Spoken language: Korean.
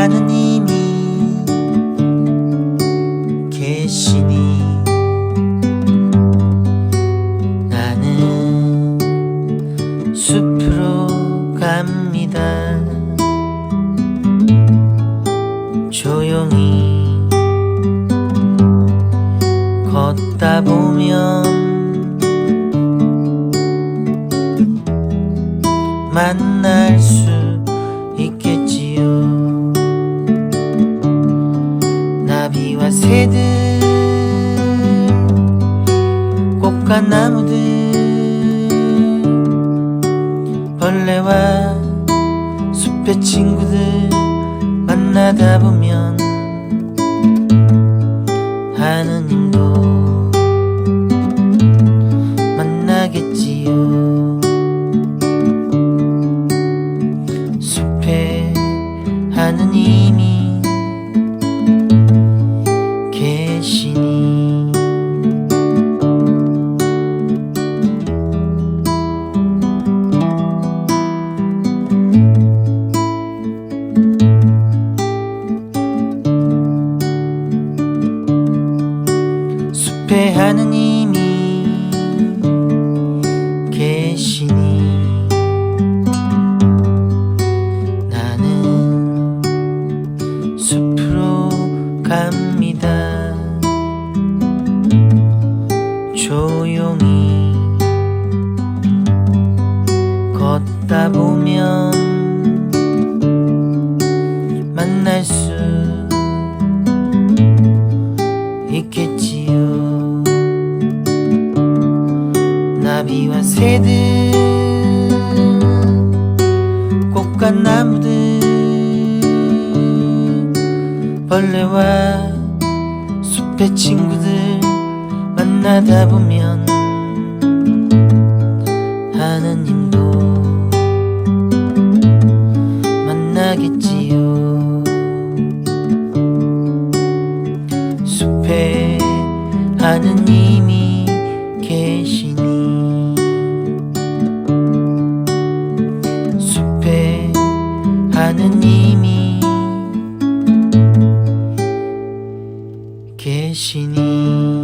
하느님이 계시니 나는 숲으로 갑니다. 조용히 걷다 보면 만날 수 있겠지요. 새들 꽃과 나무들 벌레와 숲의 친구들 만나다 보면 하느님도 숲에 하느님이 계시니 나는 숲으로 갑니다. 조용히 걷다 보면 만날 수 나비와 새들 꽃과 나무들 벌레와 숲의 친구들 만나다 보면 하느님도 만나겠지요. 숲에 하느님이 하느님이 계시니